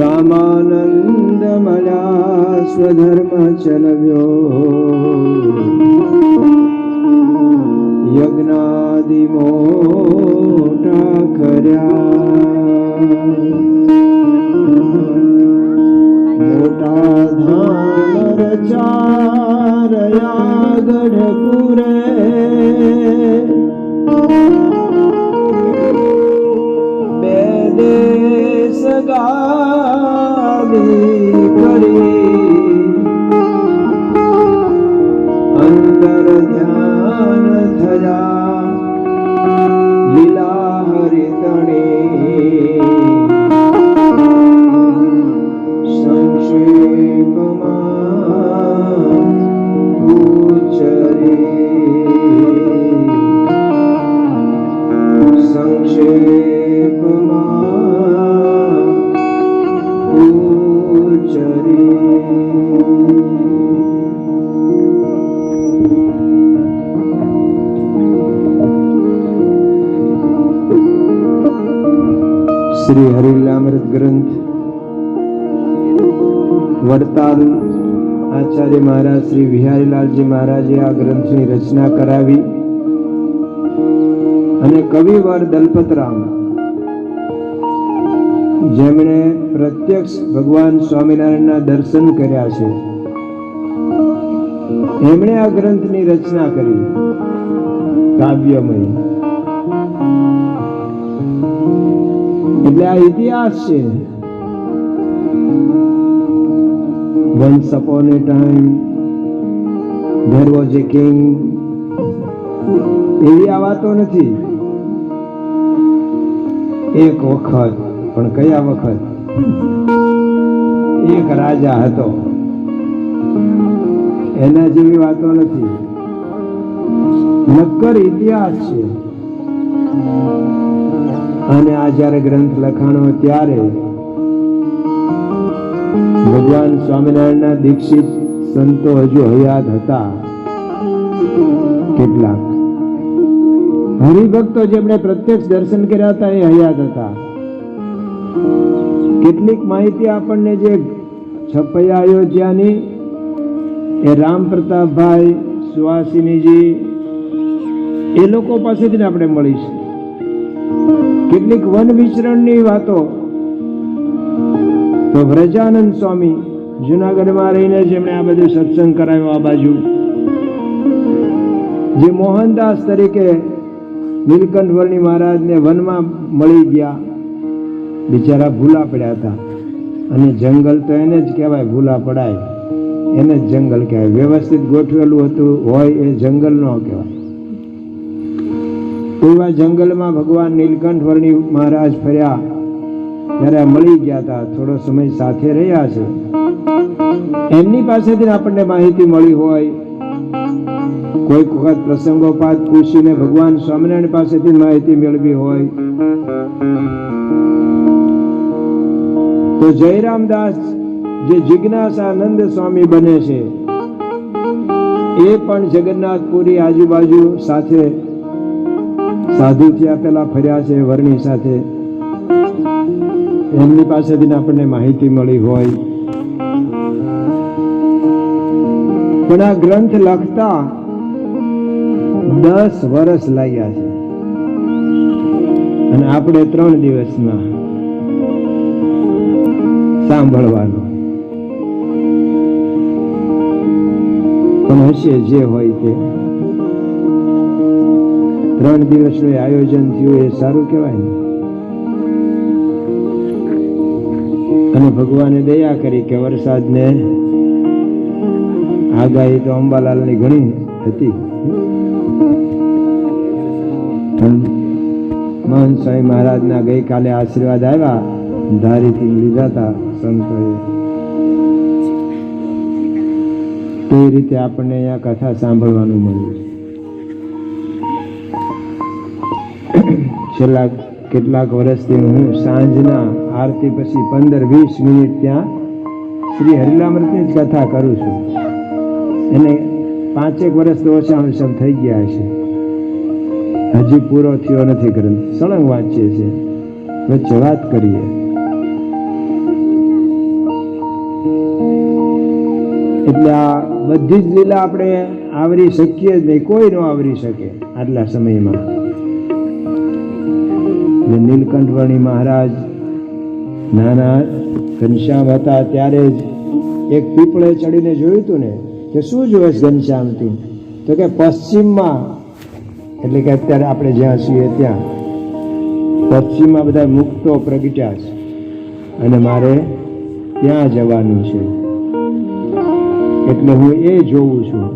રામાનંદમયા સ્વધર્મ ચલવ્યો યજ્ઞાદિ મોટા કર્યા મોટા ધામ રચારયા ગઢપુરે ગાદી કરી અંતર ધ્યાન થયા શ્રી હરિલામૃત ગ્રંથ વડતાલ આચાર્ય મહારાજ શ્રી વિહારીલાલજી મહારાજે આ ગ્રંથની રચના કરાવી અને કવિવર દલપતરામ જેમણે પ્રત્યક્ષ ભગવાન સ્વામિનારાયણના દર્શન કર્યા છે એમણે આ ગ્રંથની રચના કરી કાવ્યમય એટલે આ ઇતિહાસ છે once upon a time there was a king એવી આ વાતો નથી. એક વખત, પણ કયા વખત? એક રાજા હતો. એના જેવી વાતો નથી. નક્કર ઇતિહાસ છે. અને આ જ્યારે ગ્રંથ લખાણો ત્યારે ભગવાન સ્વામિનારાયણના દીક્ષિત સંતો હજુ હયાત હતા. કેટલાક હરિભક્તો જેમણે પ્રત્યક્ષ દર્શન કર્યા હતા, એ હયાત હતા. કેટલીક માહિતી આપણને જે છપૈયા અયોધ્યાની એ રામ પ્રતાપભાઈ સુહાસિનીજી, એ લોકો પાસેથી આપણે મળીશું કેટલીક વન વિચરણની વાતો. તો વ્રજાનંદ સ્વામી જુનાગઢમાં રહીને જેમણે આ બધું સત્સંગ કરાવ્યો આ બાજુ. જે મોહનદાસ તરીકે નીલકંઠ વર્ણી મહારાજને વનમાં મળી ગયા. બિચારા ભૂલા પડ્યા હતા. અને જંગલ તો એને જ કહેવાય ભૂલા પડાય. એને જ જંગલ કહેવાય. વ્યવસ્થિત ગોઠવેલું હતું, હોય એ જંગલ ન કહેવાય. એવા જંગલમાં ભગવાન નીલકંઠ વર્ણી મહારાજ ફર્યા. ત્યારે મળી ગયા હતા થોડો સમય સાથે રહ્યા છે. એમની પાસેથી આપણને માહિતી મળી હોય. કોઈક વખત પ્રસંગોપાત પૂછીને ભગવાન સ્વામિનારાયણ પાસેથી માહિતી મેળવી હોય. તો જયરામદાસ જે જિજ્ઞાસાનંદ સ્વામી બને છે, એ પણ જગન્નાથપુરી આજુબાજુ સાથે સાધુ થયા પેલા ફર્યા છે વર્ણી સાથે. એમની પાસેથી આપણને માહિતી મળી હોય. પણ આ ગ્રંથ લખતા દસ વર્ષ લાગ્યા છે. અને આપણે ત્રણ દિવસમાં સાંભળવાનું. પણ હશે જે હોય તે. ત્રણ દિવસનું આયોજન થયું, એ સારું કહેવાય ને. અને ભગવાને દયા કરી કે વરસાદને આગાહી તો અંબાલાલની ઘણી હતી. મહન સ્વામી મહારાજના ગઈકાલે આશીર્વાદ આવ્યા, ધારીથી લીધા હતા સંતોએ. તે રીતે આપણને અહીંયા કથા સાંભળવાનું મળ્યું. છેલ્લા કેટલાક વર્ષથી હું સાંજના આરતી પછી પંદર વીસ મિનિટ ત્યાં શ્રી હરિલામૃતની જ કથા કરું છું. એને પાંચેક વર્ષ તો ઓછા ઓછા થઈ ગયા છે હજી પૂરો થયો નથી ગ્રંથ સળંગ વાંચીએ છીએ વચ્ચે વાત કરીએ. એટલે આ બધી જ લીલા આપણે આવરી શકીએ જ નહીં. કોઈ ન આવરી શકે આટલા સમયમાં. એટલે નીલકંઠવણી મહારાજ નાના ઘનશ્યામ હતા ત્યારે જ એક પીપળે ચડીને જોયું હતું ને કે શું જોવે છે ઘનશ્યામથી તો? કે પશ્ચિમમાં, એટલે કે અત્યારે આપણે જ્યાં છીએ ત્યાં, પશ્ચિમમાં બધા મુક્તો પ્રગટ્યા છે અને મારે ત્યાં જવાનું છે. એટલે હું એ જોઉં છું.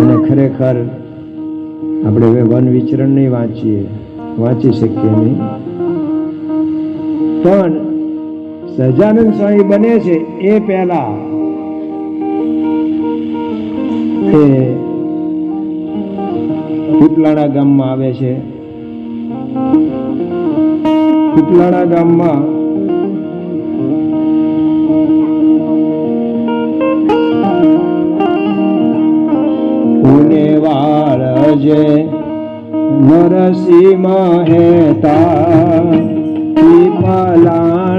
અને ખરેખર આપણે હવે વન વિચરણ નહીં વાંચીએ વાંચી શકીએ નહીં. પણ સહજાનંદ સ્વામી બને છે એ પહેલા. એ પીપલાણા ગામમાં આવે છે. પીપલાણા ગામમાં પુણે વાળજે નરસિંહ મહેતા પીપલાણામાં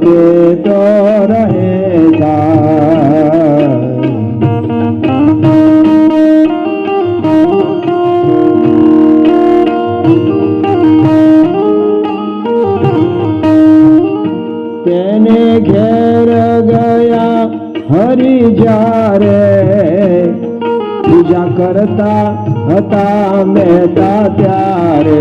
તે તો રહેતા તેને ઘેર ગયા હરી જારે પૂજા કરતા હતા મહેતા ત્યારે.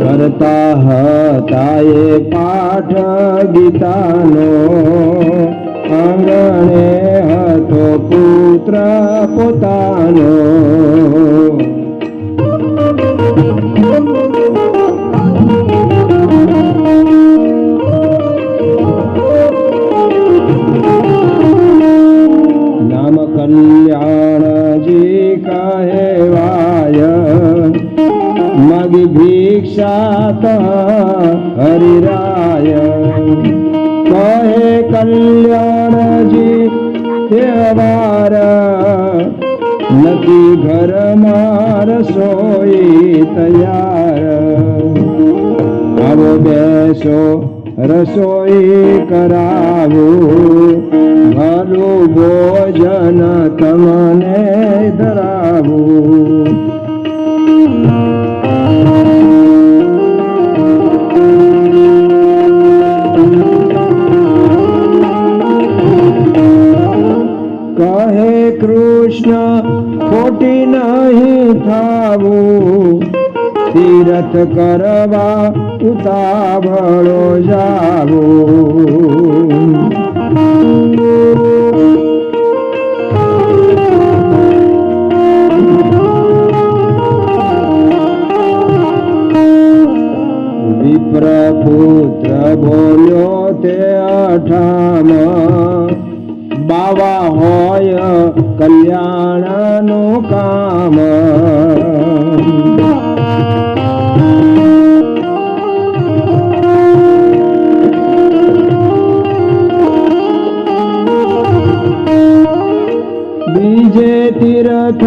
કરતા હતા એ પાઠ ગીતાનો. નથી ઘરમાં રસોઈ તૈયાર. આવો બેસો રસોઈ કરાવું. ભલું ભોજન તમને ધરાવું. કહે કૃષ્ણ થાવું તીરથ કરવા ઉતાવળો જાવો. વિપ્રપુત્ર બોલ્યો તે અઠામ બાવા હોય કલ્યાણનું કામ. બીજે તીર્થ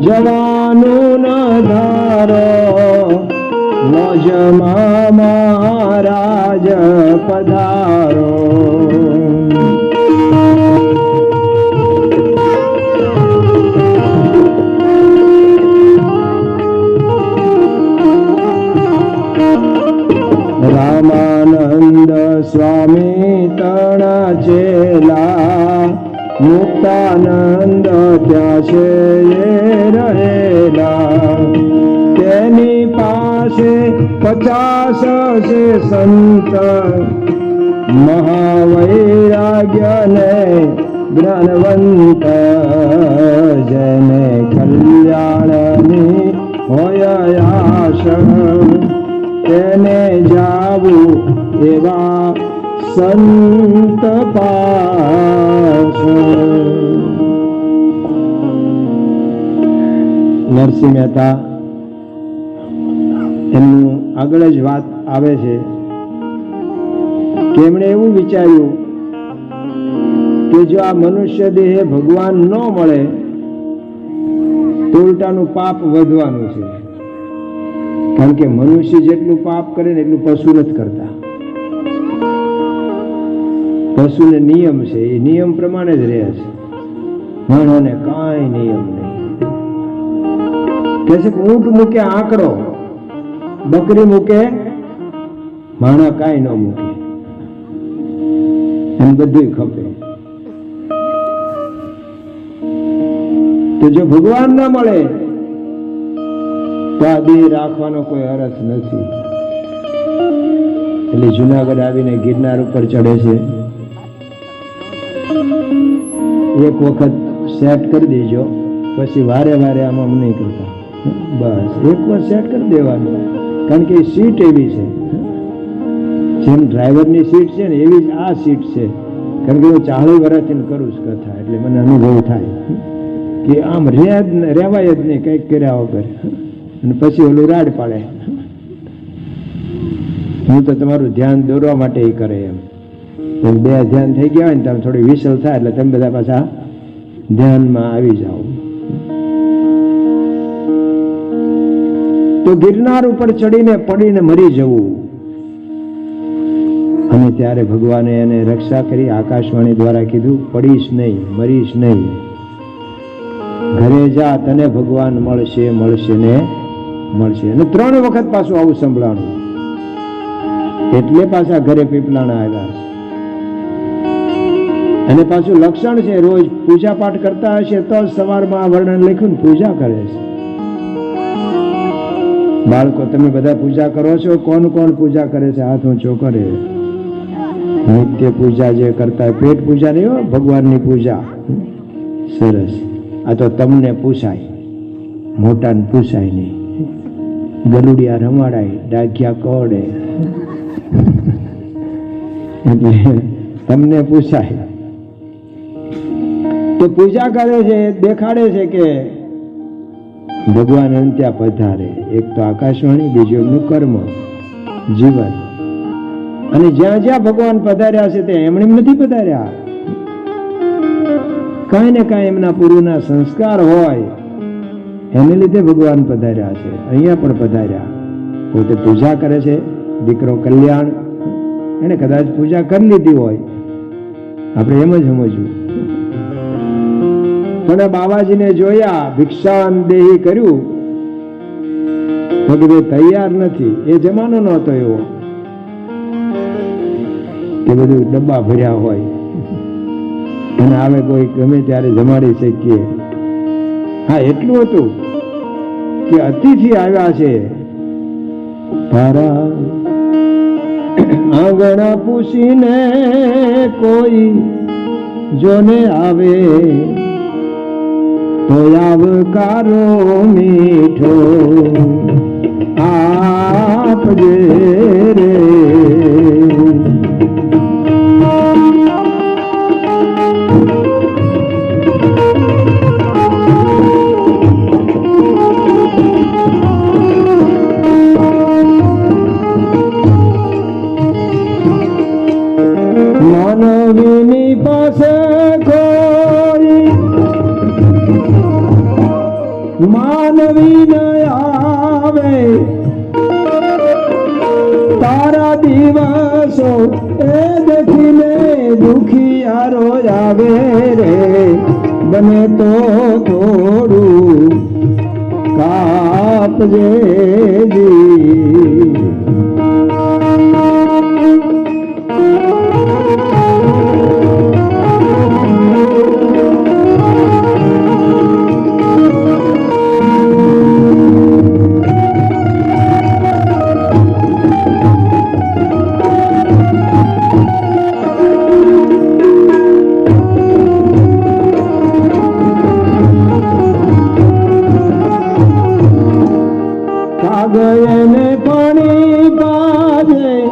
જવાનું ન ધારો મોજમાં મહારાજ પધારો રામાનંદ સ્વામી તણા ચેલા મુક્તાનંદ ક્યાશે રહેલા. તેની પાસે પચાસ છે સંત. મહાવૈરાગ્યને જ્ઞાનવંત જેને કલ્યાણની હોય આશ. તેને જાવું એવા સંત નરસિંહ મહેતા, એમનું આગળ જ વાત આવે છે. કે એવું વિચાર્યું કે જો આ મનુષ્ય દેહ ભગવાન ન મળે, તો ઉલટાનું પાપ વધવાનું છે. કારણ કે મનુષ્ય જેટલું પાપ કરે ને એટલું પશુ નથી કરતા. પશુને નિયમ છે, એ નિયમ પ્રમાણે જ રહે છે. માણસને કાંઈ નિયમ નહીં. કે છે ઊંટ મૂકે આંકડો, બકરી મૂકે, માણા કાંઈ ન મૂકે. એમ બધું ખપે. તો જો ભગવાન ના મળે, તો આ દેહ રાખવાનો કોઈ અર્થ નથી. એટલે જુનાગઢ આવીને ગિરનાર ઉપર ચડે છે. એક વખત સેટ કરી દેજો, પછી વારે વારે આમાં અમને કરતા. બસ, એક વાર સેટ કરી દેવાનું. કારણ કે સીટ એવી છે. જેમ ડ્રાઈવરની સીટ છે ને, એવી જ આ સીટ છે. કારણ કે હું ચાલીસ વર્ષથી કરું છું કથા, એટલે મને અનુભવ થાય. કે આમ રહે જ રહેવાય જ નહીં, કંઈક કર્યા વગર. અને પછી ઓલું રાડ પાડે. હું તો તમારું ધ્યાન દોરવા માટે એ કરે એમ. તો બે ધ્યાન થઈ ગયા હોય ને તમે થોડી વિસલ થાય એટલે તમે બધા પાછા ધ્યાનમાં આવી જાઓ. તો ગિરનાર ઉપર ચડીને પડીને મરી જવું. અને ત્યારે ભગવાને એને રક્ષા કરી આકાશવાણી દ્વારા કીધું, પડીશ નહીં, મરીશ નહીં. ઘરે જા, તને ભગવાન મળશે મળશે ને મળશે. અને ત્રણ વખત પાછું આવું સંભળાણું. એટલે પાછા ઘરે પીપલાણા આવ્યા. અને પાછું લક્ષણ છે, રોજ પૂજા પાઠ કરતા હશે તો જ સવારમાં આ વર્ણન લખ્યું પૂજા કરે છે. બાળકો, તમે બધા પૂજા કરો છો? કોણ કોણ પૂજા કરે છે? હાથ ઊંચો કરે. નિત્ય પૂજા જે કરતા પેટ પૂજા નહીં હોય ભગવાનની પૂજા. સરસ. આ તો તમને પૂછાય. મોટાને પૂછાય નહીં. ગલુડિયા રમાડાય, ડાઘિયા કોડે એટલે તમને પૂછાય. તો પૂજા કરે છે, દેખાડે છે કે ભગવાન અંત્યા પધારે. એક તો આકાશવાણી, બીજું એમનું કર્મ જીવન. અને જ્યાં જ્યાં ભગવાન પધાર્યા છે, ત્યાં એમણે નથી પધાર્યા. કાંઈ ને કાંઈ એમના પૂર્વના સંસ્કાર હોય. એને લીધે ભગવાન પધાર્યા છે, અહીંયા પણ પધાર્યા. પોતે પૂજા કરે છે, દીકરો કલ્યાણ. એને કદાચ પૂજા કરી લીધી હોય. આપણે એમ જ સમજવું. પણ બાવાજીને જોયા, ભિક્ષાન દેહી કર્યું. ભગવે તૈયાર નથી, એ જમાનો નહોતો એવો. કે બધું ડબ્બા ભર્યા હોય. અને આવે કોઈ, ગમે ત્યારે જમાડી શકીએ. હા, એટલું હતું કે અતિથિ આવ્યા છે. તારા આંગણા પૂછીને કોઈ જોને આવે. આવકારો મીઠો. આપજે આવે રે બને તો થોડું કાપજે. કાગયને પાણી બાજે.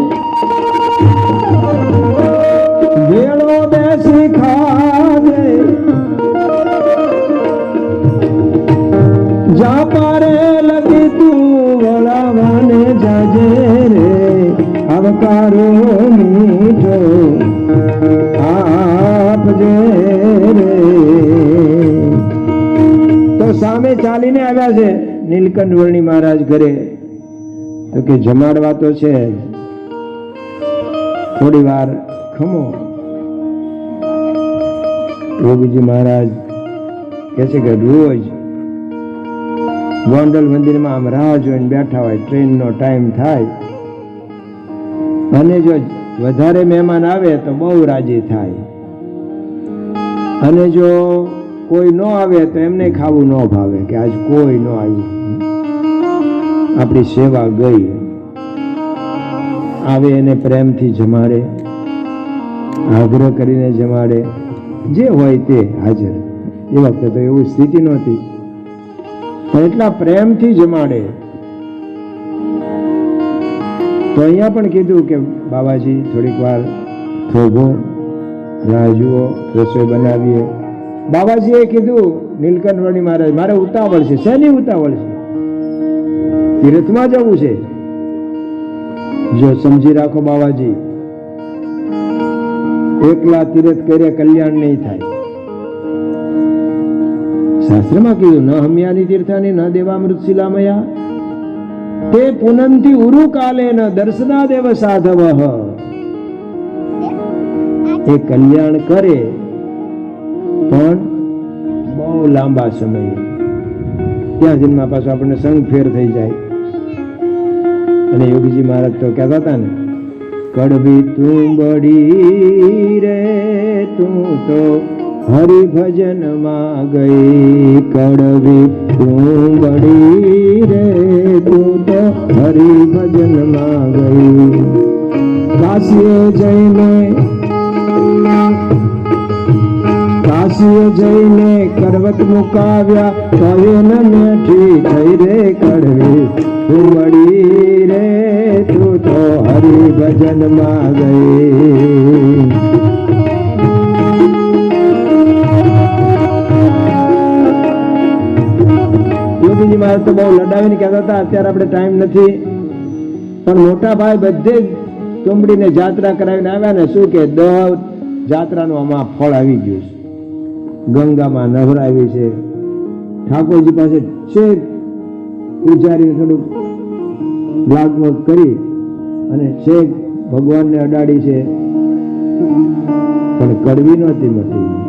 વેળો બેસી ખાજે. જા પારે લગી તું વળાવાને જાજે રે. આવકારો મીઠો આપજે રે. તો સામે ચાલીને આવ્યા છે નીલકંઠ વર્ણી મહારાજ ઘરે. તો કે જમાડવા તો છે. થોડી વાર ખમો. યોગીજી મહારાજ કહે છે કે રોજ ગોંડલ મંદિરમાં આમ રાહ જોઈને બેઠા હોય, ટ્રેનનો ટાઈમ થાય. અને જો વધારે મહેમાન આવે તો બહુ રાજી થાય. અને જો કોઈ ન આવે તો એમને ખાવું ન ભાવે કે આજ કોઈ ન આવ્યું. આપણી સેવા ગઈ. આવે એને પ્રેમથી જમાડે, આગ્રહ કરીને જમાડે, જે હોય તે હાજર. એ વખતે તો એવું સ્થિતિ નહોતી. પણ એટલા પ્રેમથી જમાડે. તો અહીંયા પણ કીધું કે, બાબાજી, થોડીક વાર થોભો, રાહ જુઓ, રસોઈ બનાવીએ. બાબાજીએ કીધું નીલકંઠવર્ણી મહારાજ, મારે ઉતાવળ છે. શેની ઉતાવળ છે? તીર્થમાં જવું છે? જો સમજી રાખો બાવાજી, એકલા તીર્થ કરે કલ્યાણ નહીં થાય. શાસ્ત્રમાં કીધું, ન હમ્યાની તીર્થાને ન દેવામૃત શિલામયા, તે પુનંતી ઉરુ કાલે ન દર્શનાદેવ સાધવ. એ કલ્યાણ કરે, પણ બહુ લાંબા સમય. ત્યાં જન્મા પાછો આપણને સંગ ફેર થઈ જાય. અને યોગીજી મહારાજ તો કહેતા હતા ને, કડવી તું બડી રે, તું તો હરિભજનમાં ગઈ. કડવી તું બડી રે, તું તો હરિભજનમાં ગઈ. કાશીએ જઈને કાશીએ જઈને કરવત મુકાવ્યા ન મેઠી થઈ રે કડવી. તું વળી રે તું તો હરિભજનમાં ગઈ. યોગીજી મહારાજ તો બહુ લડાવીને કહેતા હતા, અત્યારે આપણે ટાઈમ નથી. પણ મોટા ભાઈ બધે જ ચોમડીને જાત્રા કરાવીને આવ્યા ને, શું કે દર જાત્રાનું આમાં ફળ આવી ગયું છે. ગંગામાં નવરાવી છે. ઠાકોરજી પાસે છેક પૂજારીને થોડુંક લાગવગ કરી અને છેક ભગવાનને અડાડી છે. પણ કડવી નહોતી મટી.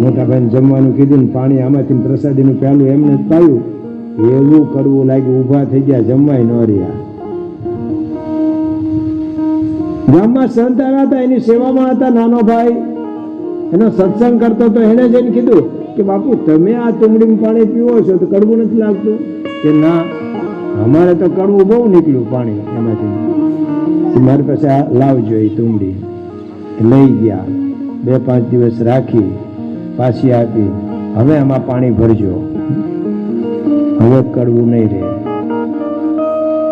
મોટા ભાઈને જમવાનું કીધું ને પાણી આમાંથી પ્રસાદીનું પ્યાલું એમને જ પાયું. એવું કરવું લાગ્યું, ઊભા થઈ ગયા, જમવાય ન રહ્યા. ગામમાં સંત આવ્યા હતા, એની સેવામાં હતા નાનો ભાઈ. એનો સત્સંગ કરતો તો એને જઈને કીધું કે બાપુ, તમે આ તુમડીમાં પાણી પીવો છો તો કડવું નથી લાગતું? કે ના, અમારે તો કડવું બહુ નીકળ્યું પાણી એમાંથી. મારી પાસે આ લાવજો એ તુમડી લઈ ગયા. બે પાંચ દિવસ રાખી, પાછી આપી. હવે આમાં પાણી ભરજો. હવે કડવું નહીં રહે.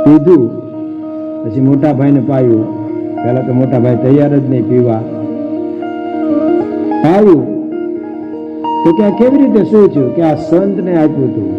પીધું. પછી મોટા ભાઈને પાયું. પહેલા તો મોટા ભાઈ તૈયાર જ નહીં પીવા. પાયું તો કે કેવી રીતે શું કે આ સંતને આપ્યું હતું?